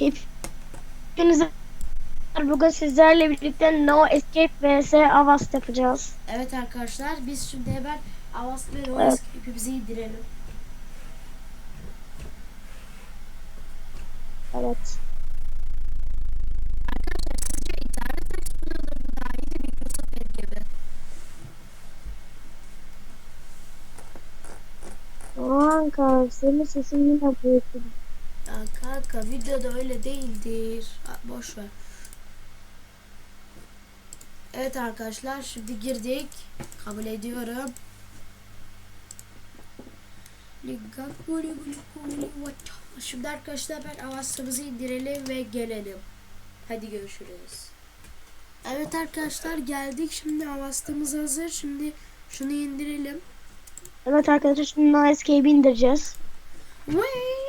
Hepinize bugün sizlerle birlikte No Escape vs Avast yapacağız. Evet arkadaşlar biz şimdi hemen Avast ve Evet. Royce hepimizi indirelim. Evet. Kanka senin sesin yine büyük. Ya kanka videoda öyle değildir. Boş ver. Evet arkadaşlar şimdi girdik. Kabul ediyorum. Şimdi arkadaşlar ben avastımızı indirelim ve gelelim. Hadi görüşürüz. Evet arkadaşlar geldik. Şimdi avastımız hazır. Şimdi şunu indirelim. Evet arkadaşlar şimdi Escape'i indireceğiz. Wait,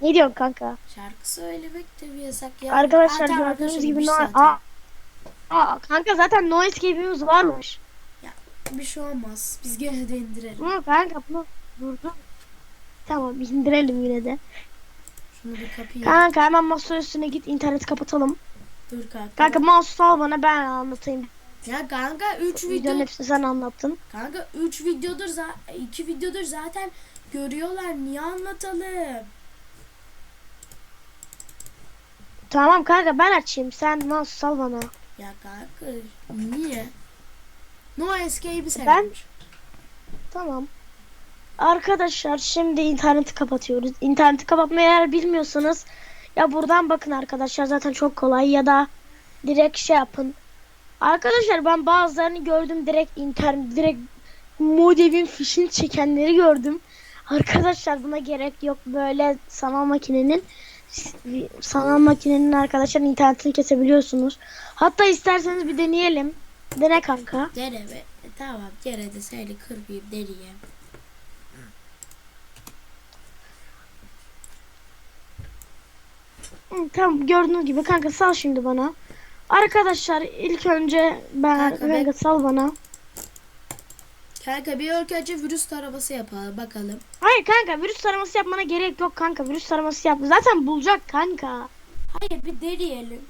Ne diyorsun kanka? Şarkı söylemek de bir yasak ya. Arkadaşlar tamam, gördüğünüz gibi No... Aa, aa, kanka zaten No Escape'imiz varmış. Bir şey olmaz. Biz gene de indirelim. Bunu kanka bunu durdu. Tamam indirelim yine de. Şunu bir kapayım. Kanka hemen masa üstüne git internet kapatalım. Dur kanka. Kanka mouse al bana ben anlatayım. Ya kanka 3 Videonun video hepsini sen anlattın. kanka 3 videodur za 2 videodur zaten görüyorlar. Niye anlatalım? Tamam kanka ben açayım. Sen mouse sal bana. Ya kanka niye? No Escape'i Ben- sevmiş. Tamam. Arkadaşlar şimdi interneti kapatıyoruz. İnterneti kapatmayı eğer bilmiyorsanız ya buradan bakın arkadaşlar zaten çok kolay ya da direkt şey yapın. Arkadaşlar ben bazılarını gördüm direkt internet direkt modemin fişini çekenleri gördüm. Arkadaşlar buna gerek yok böyle sanal makinenin sanal makinenin arkadaşlar internetini kesebiliyorsunuz. Hatta isterseniz bir deneyelim. Dene kanka. Dene be. E, tamam gene de seni kırmayayım deneyeyim. Hı, Tamam gördüğünüz gibi kanka sal şimdi bana. Arkadaşlar ilk önce ben Kanka, kanka, ben- sal bana. Kanka bir ilk önce virüs taraması yapalım bakalım. Hayır kanka virüs taraması yapmana gerek yok kanka virüs taraması yap. Zaten bulacak kanka. Hayır bir deneyelim.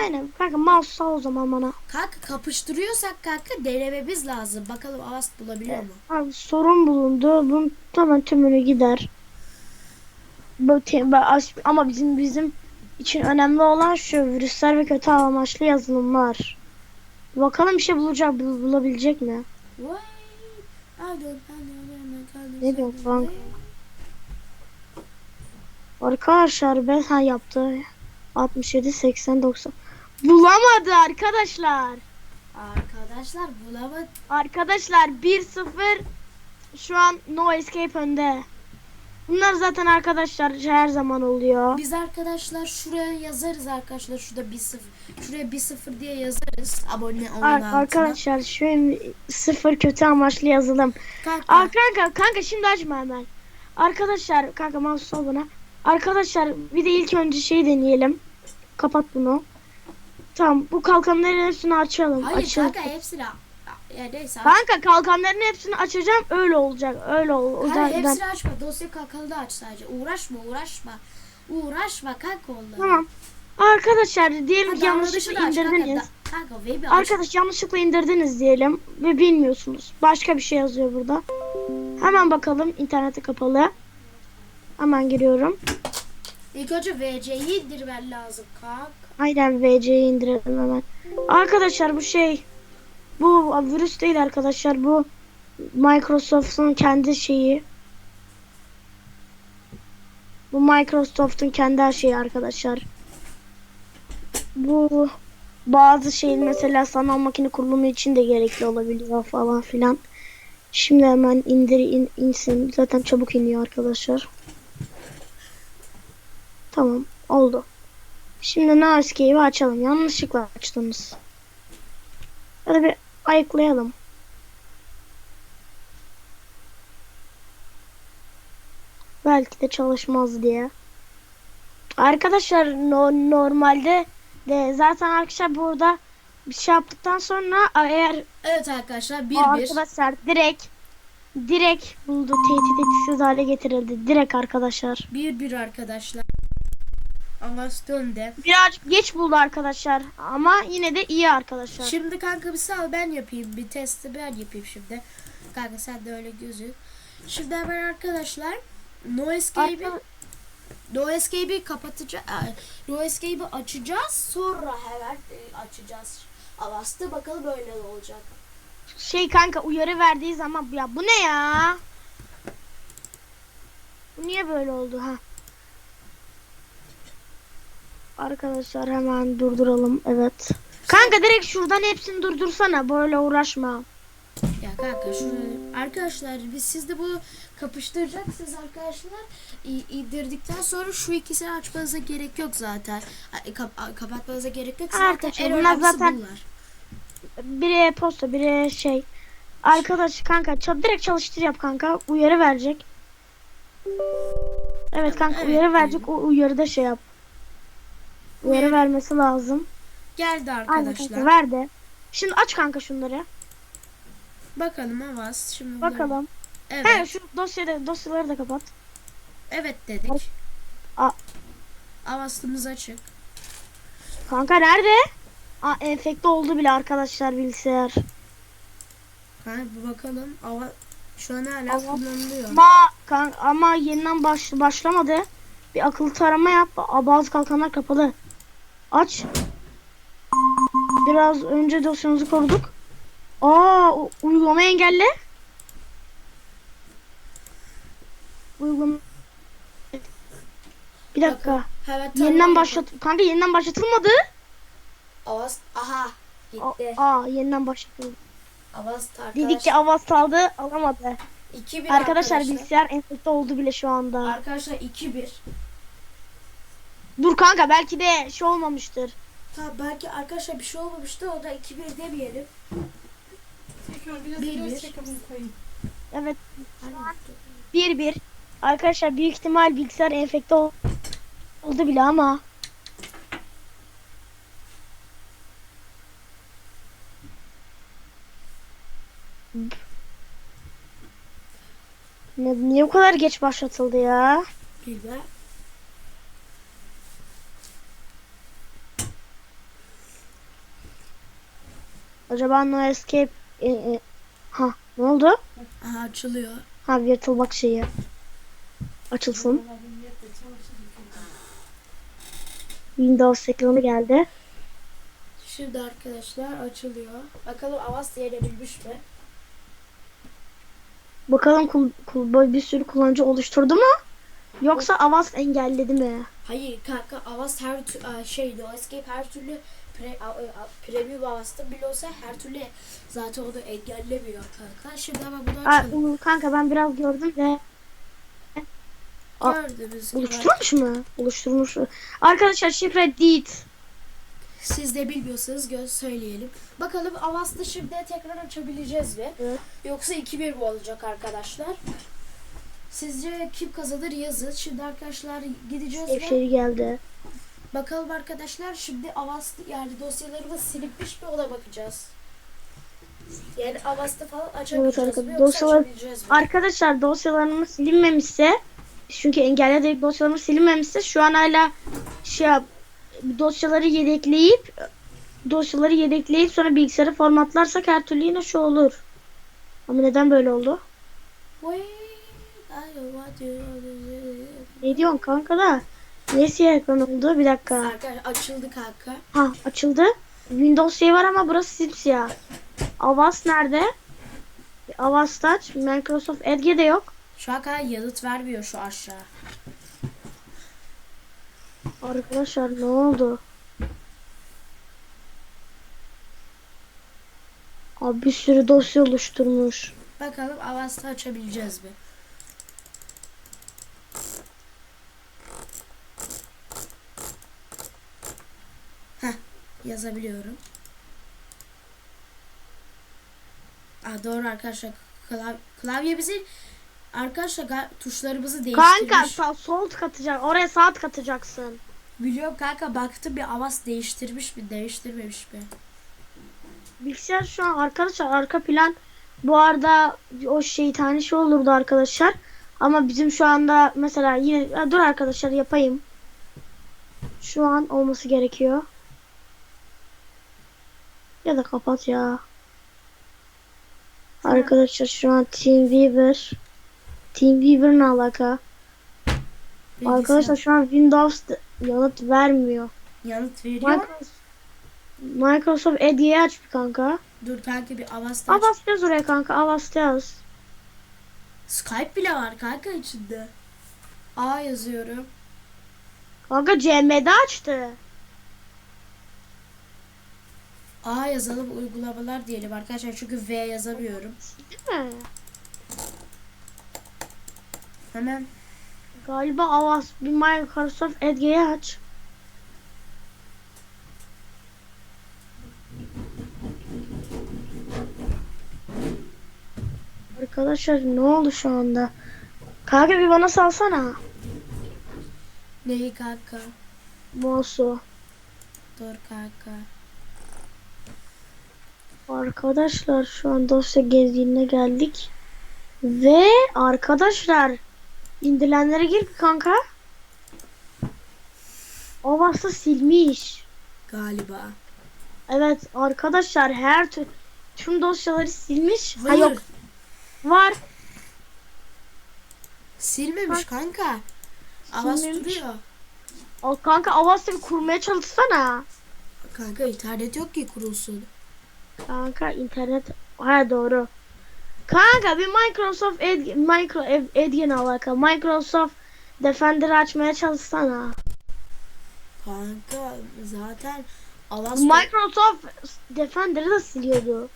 Aynen kanka mouse sal o zaman bana. Kanka kapıştırıyorsak kanka denememiz lazım. Bakalım Avast bulabiliyor mu? Abi sorun bulundu. Bunun tamam tümünü gider. Ama bizim bizim için önemli olan şu virüsler ve kötü amaçlı yazılımlar. Bakalım bir şey bulacak bul- bulabilecek mi? Ne diyorsun kanka? Arkadaşlar ben ha yaptı. 67 80 90. Bulamadı arkadaşlar. Arkadaşlar bulamadı. Arkadaşlar 1-0 şu an No Escape önde. Bunlar zaten arkadaşlar her zaman oluyor. Biz arkadaşlar şuraya yazarız arkadaşlar. Şurada bir sıfır. Şuraya bir sıfır diye yazarız. Abone olun Ar- altına. arkadaşlar şu sıfır kötü amaçlı yazılım. Kanka. Aa, kanka kanka şimdi açma hemen. Arkadaşlar kanka mouse sal bana. Arkadaşlar bir de ilk önce şey deneyelim. Kapat bunu. Tamam bu kalkanların hepsini açalım. Hayır açalım. kanka hepsini. Ya neyse. Kanka kalkanların hepsini açacağım öyle olacak öyle ol. Hayır hepsini açma. Dosya kalkanı da aç sadece. Uğraşma uğraşma. Uğraşma kanka onunla. Tamam. Arkadaşlar diyelim Ha, ki yanlışlıkla da aç kanka. indirdiniz. Kanka aç. Arkadaş yanlışlıkla indirdiniz diyelim ve bilmiyorsunuz. Başka bir şey yazıyor burada. Hemen bakalım internete kapalı. Hemen giriyorum. İlk önce VC'yi indirmen lazım kanka. Aynen VC'yi indirelim hemen. Arkadaşlar bu şey bu virüs değil arkadaşlar bu Microsoft'un kendi şeyi. Bu Microsoft'un kendi her şeyi arkadaşlar. Bu bazı şeyin mesela sanal makine kurulumu için de gerekli olabiliyor falan filan. Şimdi hemen indir in, insin. Zaten çabuk iniyor arkadaşlar. Tamam oldu. Şimdi Escape'i açalım. Yanlışlıkla açtınız. Hadi bir ayıklayalım. Belki de çalışmaz diye. Arkadaşlar no- normalde de zaten arkadaşlar burada bir şey yaptıktan sonra eğer Evet arkadaşlar bir bir. arkadaşlar direkt direkt buldu. Tehdit etkisiz hale getirildi. Direkt arkadaşlar. Bir bir arkadaşlar. Avast önde. Birazcık geç buldu arkadaşlar. Ama yine de iyi arkadaşlar. Şimdi kanka bir sal ben yapayım. Bir testi ben yapayım şimdi. Kanka sen de öyle gözü. Şimdi hemen arkadaşlar No Escape'i No Escape'i kapatacağız. No Escape'i açacağız. Sonra hemen e, açacağız. Avast'ı bakalım öyle ne olacak. Şey kanka uyarı verdiği zaman ya bu ne ya? Bu niye böyle oldu ha? Arkadaşlar hemen durduralım. Evet. Kanka direkt şuradan hepsini durdursana. Böyle uğraşma. Ya kanka şunu arkadaşlar biz siz de bunu kapıştıracaksınız arkadaşlar. İndirdikten sonra şu ikisini açmanıza gerek yok zaten. Kap- kapatmanıza gerek yok. Zaten Arkadaşlar bunlar zaten- bunlar. Biri posta, biri şey. Arkadaş kanka direkt çalıştır yap kanka. Uyarı verecek. Evet kanka Evet, uyarı verecek. O uyarıda şey yap. Uyarı- vermesi lazım. Geldi Aynen arkadaşlar. kanka ver de. Şimdi aç kanka şunları. Bakalım Avaz şimdi Bakalım. Evet. He şu dosyada dosyaları da kapat. Evet dedik. A- Avastımız açık. Kanka nerede? Aa enfekte oldu bile arkadaşlar bilgisayar. Bir bakalım. Ava şu an hala Avaz- kullanılıyor. Ama kan ama yeniden baş, başlamadı. Bir akıllı tarama yap. Bazı kalkanlar kapalı. Aç. Biraz önce dosyamızı koruduk. Aa uygulama engelle. Uygulama. Bir dakika. Evet, Yeniden tamam. başlat. Kanka yeniden başlatılmadı. Avaz aha gitti. aa yeniden başlatıldı. Avaz arkadaş. Dedik ki avaz saldı alamadı. 2-1 Arkadaşlar bilgisayar enfekte oldu bile şu anda. Arkadaşlar 2-1. Dur kanka belki de şey olmamıştır. Ha belki arkadaşlar bir şey olmamıştı o da 2-1 demeyelim. Biraz Bir, koyayım. Evet 1-1. Arkadaşlar büyük ihtimal bilgisayar enfekte ol- oldu bile ama. Ne, niye bu kadar geç başlatıldı ya? Bilmem. Acaba no escape e, e, ha ne oldu? Aha açılıyor. Ha virtual box şeyi. Açılsın. Windows ekranı geldi. Şimdi arkadaşlar açılıyor. Bakalım Avaz yenebilmiş mi? Bakalım kul, kul, bir sürü kullanıcı oluşturdu mu? Yoksa Avast engelledi mi? Hayır kanka Avaz her şey No Escape her türlü pre, a, a, premium Avaz'da bile olsa her türlü zaten onu engellemiyor kanka. Şimdi ama bunu açalım. kanka ben biraz gördüm Gördüğünüz gibi oluşturmuş mu? Oluşturmuş. Arkadaşlar şifre dit. siz de bilmiyorsanız göz söyleyelim. Bakalım Avaz'da şimdi tekrar açabileceğiz mi? Evet. Yoksa 2-1 mi olacak arkadaşlar? Sizce kim kazanır yazın. Şimdi arkadaşlar gideceğiz ve Evşeri geldi. Bakalım arkadaşlar şimdi Avaz yani dosyalarımız silinmiş mi ona bakacağız. Yani Avaz'da falan açabileceğiz arkadaşlar, mi yoksa dosyalar-? Arkadaşlar dosyalarımız silinmemişse çünkü engelledik dosyalarımız silinmemişse şu an hala şey yap, dosyaları yedekleyip dosyaları yedekleyip sonra bilgisayarı formatlarsak her türlü yine şu olur. Ama neden böyle oldu? Wait, Ne diyorsun kanka da? Niye siyah ekran oldu? Bir dakika. Arkadaşlar açıldı kanka. Ha açıldı. Windows şey var ama burası simsiyah. Avast nerede? Avast aç. Microsoft Edge de yok. Şu an kadar yanıt vermiyor şu aşağı. Arkadaşlar ne oldu? Abi bir sürü dosya oluşturmuş. Bakalım Avaz'da açabileceğiz mi? Heh, yazabiliyorum. Aa, doğru arkadaşlar. Klav klavyemizin arkadaşlar tuşlarımızı değiştirmiş. Kanka sağ, sol katacak. Oraya sağ katacaksın. Biliyorum kanka baktım bir Avaz değiştirmiş mi değiştirmemiş mi? Bilgisayar şu an arkadaşlar arka plan Bu arada o şeytani şey olurdu arkadaşlar. Ama bizim şu anda mesela yine dur arkadaşlar yapayım. Şu an olması gerekiyor. Ya da kapat ya. Arkadaşlar şu an Teamweaver. Teamweaver ne alaka? Bilgisayar Arkadaşlar şu an Windows yanıt vermiyor. yanıt veriyor. Microsoft, Microsoft Edge'yi aç bir kanka. Dur kanka bir Avast aç. Avast yaz oraya kanka. Avast yaz. Skype bile var kanka içinde. A yazıyorum. Kanka CM'de açtı. A yazalım uygulamalar diyelim arkadaşlar çünkü V yazamıyorum. Değil mi? Hemen Galiba Avast bir Microsoft Edge'yi aç. Arkadaşlar ne oldu şu anda? Kanka bir bana salsana. neyi kanka? Mouse'u. Dur kanka. Arkadaşlar şu an dosya gezdiğine geldik. Ve arkadaşlar indirilenlere gir kanka. Avast'ı silmiş. Galiba. Evet arkadaşlar her tür tüm dosyaları silmiş. Ha Hayır. yok var. Silmemiş kanka. Avast Silmemiş. duruyor. O kanka bir kurmaya çalışsana. Kanka internet yok ki kurulsun. Kanka internet ha doğru. Kanka bir Microsoft Edge, Micro Ed- Edge'nin alaka. Microsoft Defender açmaya çalışsana. Kanka zaten Avast Microsoft Defender'ı da siliyordu.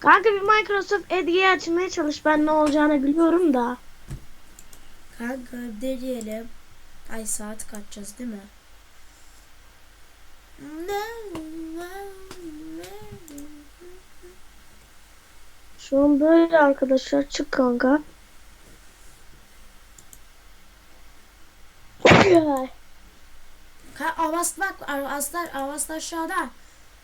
Kanka bir Microsoft Edge'yi açmaya çalış. Ben ne olacağını biliyorum da. Kanka deneyelim. Ay saat kaçacağız değil mi? Şu an böyle arkadaşlar. Çık kanka. Ka Avast bak Avastlar Avast aşağıda.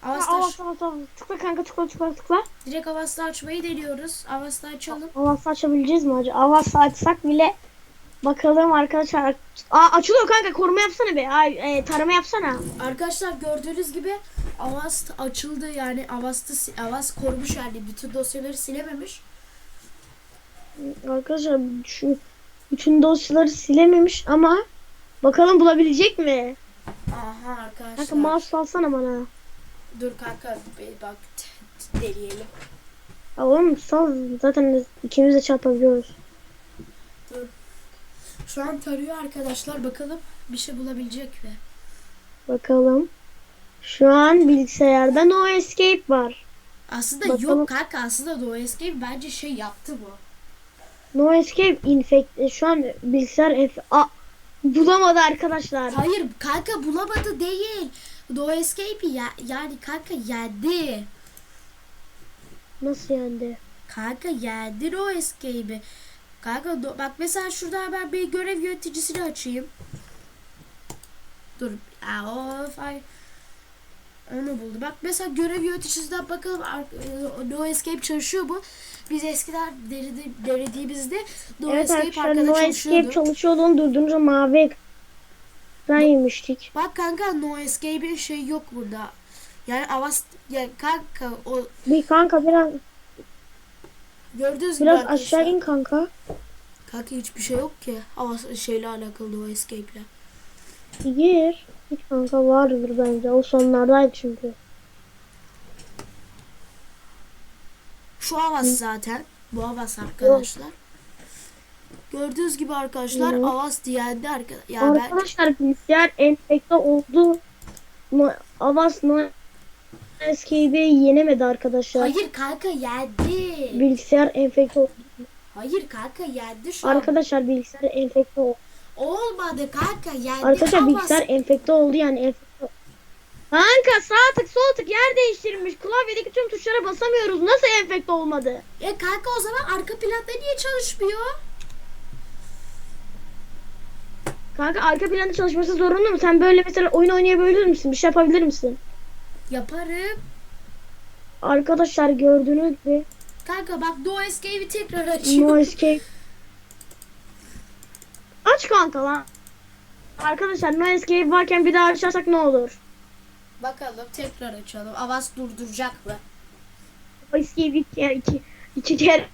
Avast Avast, aş- Avast, Avast. Tıkla kanka tıkla tıkla tıkla. direkt Avast'ı açmayı deniyoruz. Avast'ı açalım. Avast açabileceğiz mi acaba? Avast açsak bile bakalım arkadaşlar. Aa açılıyor kanka koruma yapsana be. Ay, e, tarama yapsana. Arkadaşlar gördüğünüz gibi Avast açıldı yani Avast'ı Avast korumuş yani bütün dosyaları silememiş. Arkadaşlar şu bütün dosyaları silememiş ama bakalım bulabilecek mi? Aha arkadaşlar. Kanka mouse alsana bana. Dur kanka bir bak deneyelim. Ya oğlum sal zaten ikimiz de çarpabiliyoruz. Şu an tarıyor arkadaşlar bakalım bir şey bulabilecek mi? Bakalım. Şu an bilgisayarda no escape var. Aslında Bakalım. yok kanka aslında No Escape bence şey yaptı bu. No escape infect e, şu an bilgisayar F A bulamadı arkadaşlar. Hayır kanka bulamadı değil. No Escape'i ya, yani kanka yendi. Nasıl yendi? Kanka yendi No Escape'i. Kanka do- bak mesela şurada ben bir görev yöneticisini açayım. Dur. Aa, of ay. Onu buldu. Bak mesela görev yöneticisinden bakalım e, No Escape çalışıyor mu? Biz eskiden denedi- denediğimizde No evet Escape arkadaşlar arkada no çalışıyordu. escape çalışıyordu durdurunca mavi ekran yemiştik. Bak kanka No Escape'in şey yok burada. Yani Avast yani kanka o Bir kanka biraz gördüğünüz gibi biraz aşağı in kanka. Kanka hiçbir şey yok ki. Avast şeyle alakalı No Escape'le. Gir. Hiç kanka vardır bence. O sonlardaydı çünkü. Şu Avast zaten. Bu Avast arkadaşlar. Gördüğünüz gibi arkadaşlar Hı. Avast yendi arkadaşlar. Ya Arkadaşlar bilgisayar enfekte oldu. No escape'i yenemedi arkadaşlar. Hayır kanka yendi. Bilgisayar enfekte oldu. Hayır kanka yendi şu an. Arkadaşlar bilgisayar enfekte oldu. Olmadı kanka yendi. Arkadaşlar bilgisayar enfekte oldu yani enfekte. Kanka sağ tık sol tık yer değiştirmiş. Klavyedeki tüm tuşlara basamıyoruz. Nasıl enfekte olmadı? E kanka o zaman arka planda niye çalışmıyor? Kanka arka planda çalışması zorunlu mu? Sen böyle mesela oyun oynayabilir misin? Bir şey yapabilir misin? Yaparım. Arkadaşlar gördüğünüz gibi Kanka bak No Escape'i tekrar açıyor. no escape. Aç kanka lan. Arkadaşlar no escape varken bir daha açarsak ne olur? Bakalım tekrar açalım. Avaz durduracak mı? No escape iki iki, iki kere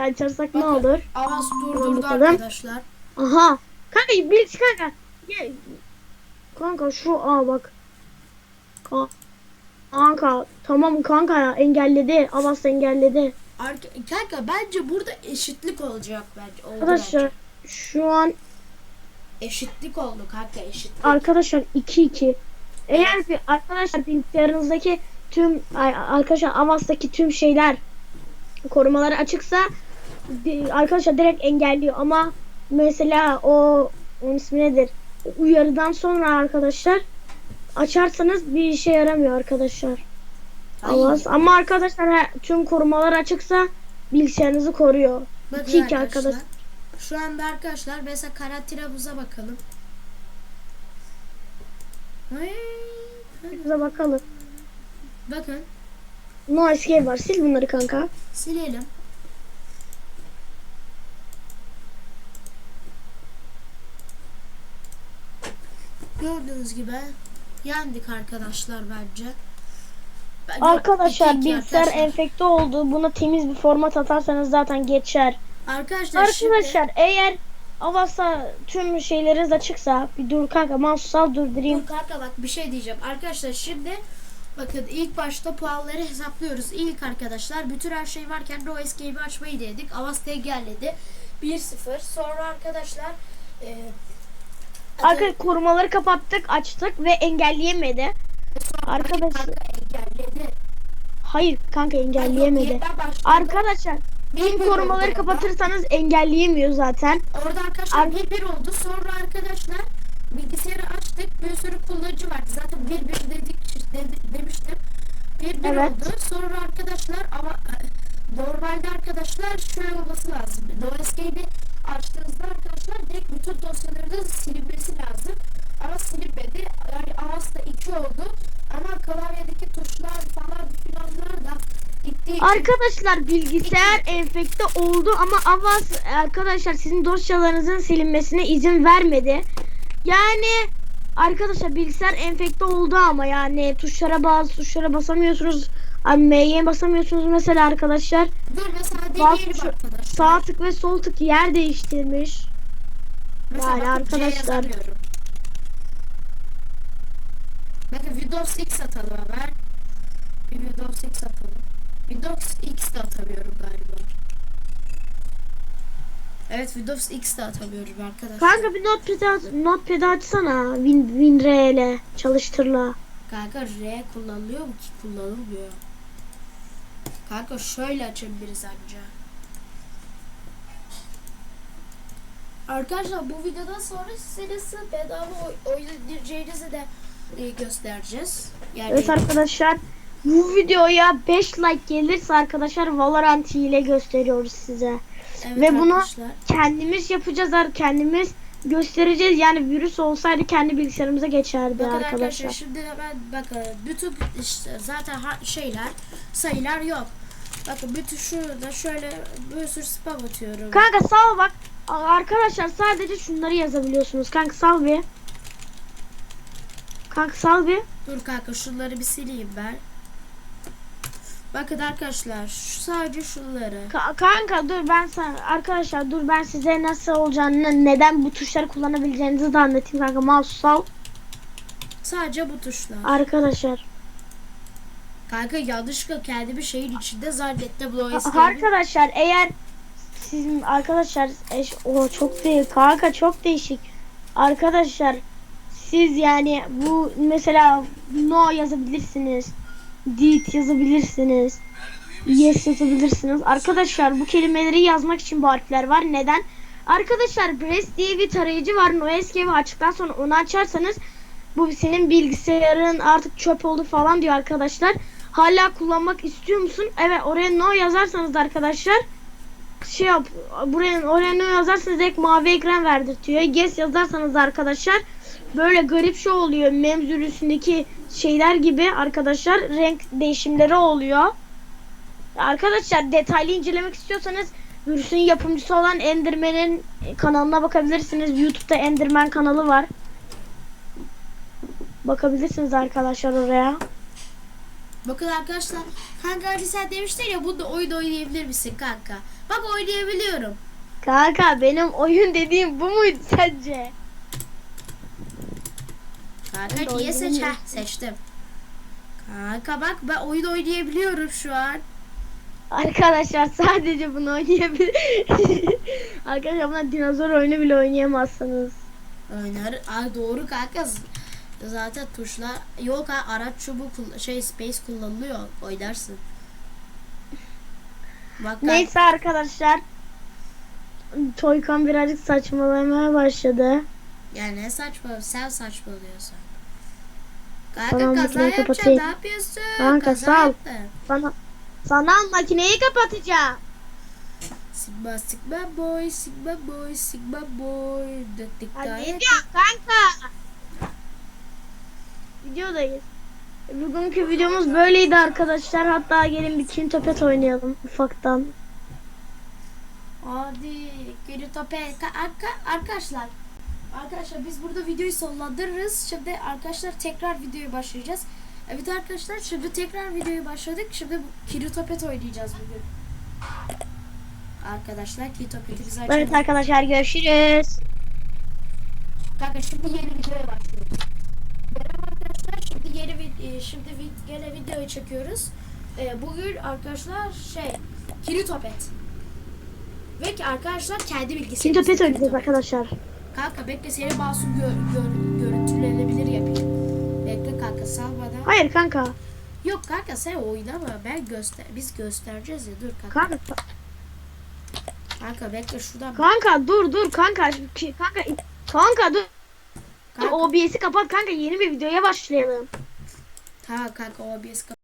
açarsak ne Bakın. olur? Avaz durdurdu Bakalım. arkadaşlar. Aha. Kanka bir kanka. Gel. Kanka şu aa bak. Ka- Kanka tamam kanka ya engelledi. Avas engelledi. Arka, kanka bence burada eşitlik olacak bence. Oldu Arkadaşlar bence. Şu an Eşitlik oldu kanka eşitlik. arkadaşlar 2-2. Eğer bir arkadaşlar bilgisayarınızdaki tüm arkadaşlar Avas'taki tüm şeyler korumaları açıksa arkadaşlar direkt engelliyor ama mesela o onun ismi nedir? Uyarıdan sonra arkadaşlar açarsanız bir işe yaramıyor arkadaşlar. Avas ama arkadaşlar tüm korumalar açıksa bilgisayarınızı koruyor. bakın 2-2 arkadaşlar. arkadaş. Şu anda arkadaşlar mesela karantinamıza bakalım. Bize bakalım. Bakın No escape var. Sil bunları kanka. silelim. Gördüğünüz gibi yendik arkadaşlar bence. Bence Arkadaşlar bilgisayar enfekte oldu. Buna temiz bir format atarsanız zaten geçer. Arkadaşlar, Arkadaşlar şimdi eğer Avas'a tüm şeyleriniz açıksa bir dur kanka mouse al durdurayım. dur kanka bak bir şey diyeceğim. Arkadaşlar şimdi bakın ilk başta puanları hesaplıyoruz. İlk arkadaşlar bütün her şey varken No Escape'i açmayı denedik. Avast engelledi. 1-0. Sonra arkadaşlar e, Arka korumaları kapattık, açtık ve engelleyemedi. arkadaşlar- engelledi. Hayır kanka engelleyemedi. Başladı. Arkadaşlar Bir korumaları kapatırsanız engelleyemiyor zaten. Orada arkadaşlar Ar- bir bir oldu. Sonra arkadaşlar bilgisayarı açtık. Bir sürü kullanıcı vardı. Zaten bir bir dedik dedi- demiştim. Bir bir Evet. oldu. Sonra arkadaşlar ama normalde arkadaşlar şöyle olması lazım. No Escape'i açtığınızda arkadaşlar direkt bütün dosyaları da silinmesi lazım. Ama silinmedi. Yani Avasta 2 oldu. Ama klavyedeki tuşlar falan filanlar da gittiği için Arkadaşlar bilgisayar enfekte oldu ama Avas arkadaşlar sizin dosyalarınızın silinmesine izin vermedi. Yani arkadaşlar bilgisayar enfekte oldu ama yani tuşlara bazı tuşlara basamıyorsunuz. Abi M'ye basamıyorsunuz mesela arkadaşlar. Dur mesela arkadaşlar. Sağ tık ve sol tık yer değiştirmiş. Mesela Yani arkadaşlar-. Bakın Windows X atalım hemen. Bir Windows X atalım. Windows X de atamıyorum galiba. Evet Windows X de atamıyorum arkadaşlar. Kanka bir notepad, notepad açsana. Win, WinRL çalıştırla. Kanka R kullanılıyor mu ki? Kullanılmıyor. Kanka şöyle açabiliriz anca. Arkadaşlar bu videodan sonra size nasıl bedava oy- oyun indireceğinizi de e, göstereceğiz. Yani Evet arkadaşlar bu videoya 5 like gelirse arkadaşlar Valorant ile gösteriyoruz size. evet ve bunu- arkadaşlar. Kendimiz yapacağız kendimiz göstereceğiz. Yani virüs olsaydı kendi bilgisayarımıza geçerdi Bakın arkadaşlar arkadaşlar. şimdi hemen bakın bütün işte zaten şeyler sayılar yok. Bakın bütün şurada şöyle bir sürü spam atıyorum. Kanka sal bak. A- Arkadaşlar sadece şunları yazabiliyorsunuz. Kanka sal bir. Kanka sal bir. Dur kanka şunları bir sileyim ben. Bakın arkadaşlar şu sadece şunları. Ka- kanka dur ben sana arkadaşlar dur ben size nasıl olacağını neden bu tuşları kullanabileceğinizi de anlatayım kanka. Mouse sal. Sadece bu tuşlar. Arkadaşlar. Kanka yanlışlıkla kendimi şeyin içinde zannettim. Bu. Arkadaşlar eğer sizin arkadaşlar eş, o çok değil kanka çok değişik. Arkadaşlar siz yani bu mesela no yazabilirsiniz. Did yazabilirsiniz. Yes yazabilirsiniz. Arkadaşlar bu kelimeleri yazmak için bu harfler var. Neden? Arkadaşlar Brest diye bir tarayıcı var. NoSQL'i açtıktan sonra onu açarsanız bu senin bilgisayarın artık çöp oldu falan diyor arkadaşlar. Hala kullanmak istiyor musun? Evet oraya no yazarsanız da arkadaşlar şey yap buraya oraya no yazarsanız direkt mavi ekran verdirtiyor. Yes yazarsanız da arkadaşlar böyle garip şey oluyor. Memzürüsündeki şeyler gibi arkadaşlar renk değişimleri oluyor. Arkadaşlar detaylı incelemek istiyorsanız virüsün yapımcısı olan Enderman'in kanalına bakabilirsiniz. YouTube'da Enderman kanalı var. Bakabilirsiniz arkadaşlar oraya. Bakın arkadaşlar kanka hani sen demiştin ya bunda oyun oynayabilir misin kanka? Bak oynayabiliyorum. Kanka benim oyun dediğim bu muydu sence? Kanka niye seç? Heh seçtim. Kanka bak ben oyun oynayabiliyorum şu an. Arkadaşlar sadece bunu oynayabilir. Arkadaşlar buna dinozor oyunu bile oynayamazsınız. Oynar. Aa, doğru kanka. Zaten tuşlar yok ha araç çubuğu şey space kullanılıyor. Oynarsın. Bak. Neyse arkadaşlar. Toykan birazcık saçmalamaya başladı. Yani ne saçma sen saçmalıyorsun. Kanka Tamam, kaza makineyi yapacaksın kapatayım. ne yapıyorsun? Kanka, sağ ol. yaptın. Sana sana makineyi kapatacağım. Sigma sigma boy sigma boy sigma boy. Dık dık Ya da- ne diyorsun kanka? Videodayız. Bugünkü videomuz böyleydi arkadaşlar. Hatta gelin bir kin topet oynayalım ufaktan. Hadi geri tope. Ka- arka- arkadaşlar. Arkadaşlar biz burada videoyu sonlandırırız. Şimdi arkadaşlar tekrar videoya başlayacağız. Evet arkadaşlar şimdi tekrar videoya başladık. Şimdi bu Kiritopet oynayacağız bugün. Arkadaşlar Kiritopet'imizi açalım. Evet arkadaşlar görüşürüz. Kanka şimdi yeni videoya başlıyoruz. Merhaba arkadaşlar şimdi yeni e, şimdi gene video çekiyoruz. E, bugün arkadaşlar şey Kiritopet. Ve ki arkadaşlar kendi bilgisayarımızda Kin topet oynayacağız arkadaşlar. Kanka bekle seni masum gör, gör, görüntülenebilir yapayım. Bekle kanka salmadan. Hayır kanka. Yok kanka sen oynama ben göster biz göstereceğiz ya dur kanka. Kanka Kanka bekle şuradan. kanka dur dur kanka. Kanka kanka dur. Kanka, OBS'i kapat kanka yeni bir videoya başlayalım. tamam kanka OBS